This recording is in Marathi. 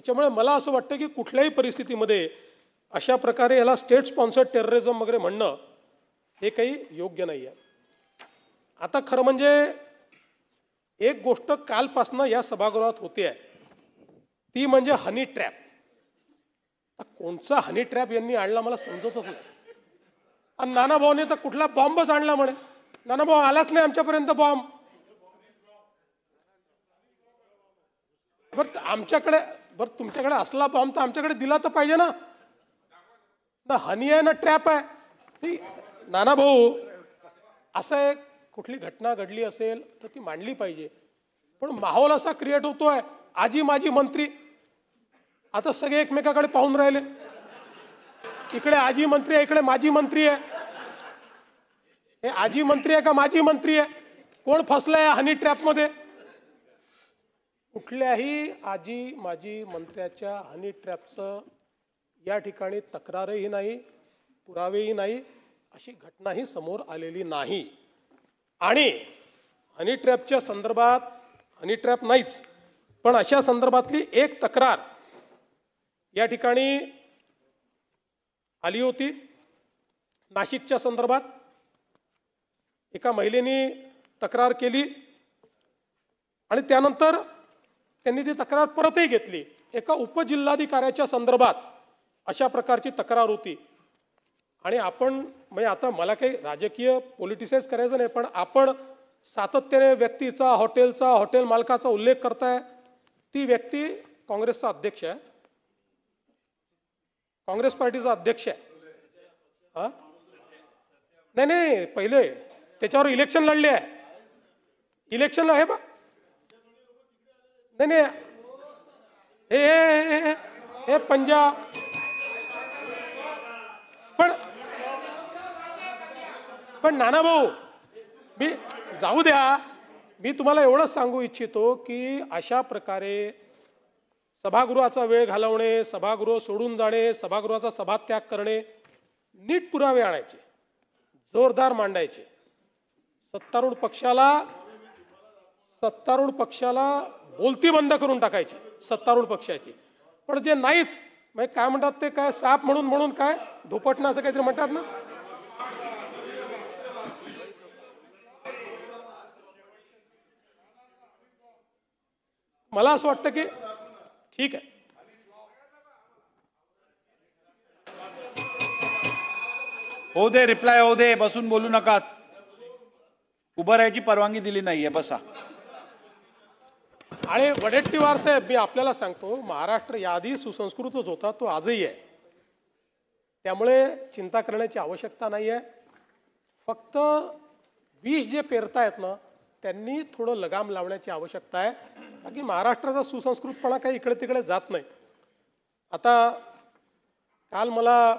त्याच्यामुळे मला असं वाटतं की कुठल्याही परिस्थितीमध्ये अशा प्रकारे याला स्टेट स्पॉन्सर्ड टेररिझम वगैरे म्हणणं हे काही योग्य नाही आहे. आता खरं म्हणजे एक गोष्ट कालपासनं या सभागृहात होते आहे. ती म्हणजे हनी ट्रॅप कोणचा हनी ट्रॅप यांनी आणला मला समजतच नाही. आणि नानाभाऊने तर कुठला बॉम्बच आणला म्हणे. नानाभाऊ आलाच नाही आमच्यापर्यंत बॉम्ब बरं आमच्याकडे बरं तुमच्याकडे असला बॉम्ब तर आमच्याकडे दिला तर पाहिजे ना. ना हनी आहे ना ट्रॅप आहे. नाना भाऊ असं एक कुठली घटना घडली असेल तर ती मांडली पाहिजे. पण माहोल असा क्रिएट होतोय आजी माजी मंत्री. आता सगळे एकमेकाकडे पाहून राहिले. इकडे आजी मंत्री आहे इकडे माजी मंत्री आहे. हे आजी मंत्री आहे का माजी मंत्री आहे? कोण फसलंय हनी ट्रॅपमध्ये कुठल्याही आजी माजी मंत्र्याच्या हनी ट्रॅपचं या ठिकाणी तक्रारही नाही पुरावेही नाही अशी घटनाही समोर आलेली नाही. आणि हनी ट्रॅपच्या संदर्भात हनी ट्रॅप नाहीच पण अशा संदर्भातली एक तक्रार या ठिकाणी आली होती. नाशिकच्या संदर्भात एका महिलेने तक्रार केली आणि त्यानंतर त्यांनी ती तक्रार परतही घेतली. एका उपजिल्हाधिकाऱ्याच्या संदर्भात अशा प्रकारची तक्रार होती. आणि आपण म्हणजे आता मला काही राजकीय पॉलिटिसाइज करायचं नाही पण आपण सातत्याने व्यक्तीचा हॉटेलचा हॉटेल मालकाचा उल्लेख करताय. ती व्यक्ती काँग्रेसचा अध्यक्ष आहे. काँग्रेस पार्टीचा अध्यक्ष आहे. हा? नाही नाही पहिले त्याच्यावर इलेक्शन लढले आहे. इलेक्शनला आहे बा नाही नाही. हे हे- पंजा. पण पण नाना भाऊ मी जाऊ द्या. मी तुम्हाला एवढंच सांगू इच्छितो की अशा प्रकारे सभागृहाचा वेळ घालवणे सभागृह सोडून जाणे सभागृहाचा सभात्याग करणे नीट पुरावे आणायचे जोरदार मांडायचे. सत्तारूढ पक्षाला सत्तारूढ पक्षाला बोलती बंद करून टाकायची सत्तारूढ पक्षाची. पण जे नाहीच म्हणजे काय म्हणतात ते काय साप म्हणून म्हणून काय? धुपटणं असं काहीतरी म्हणतात ना? मला असं वाटतं की ठीक आहे. हो दे रिप्लाय हो दे बसून बोलू नका. उभं राहायची परवानगी दिली नाहीये बसा. आणि वडेट्टीवार साहेब मी आपल्याला सांगतो महाराष्ट्र याआधी सुसंस्कृतच होता तो आजही आहे. त्यामुळे चिंता करण्याची आवश्यकता नाही आहे फक्त विष जे पेरतायत ना त्यांनी थोडं लगाम लावण्याची आवश्यकता आहे. बाकी महाराष्ट्राचा सुसंस्कृतपणा काही इकडे तिकडे जात नाही. आता काल मला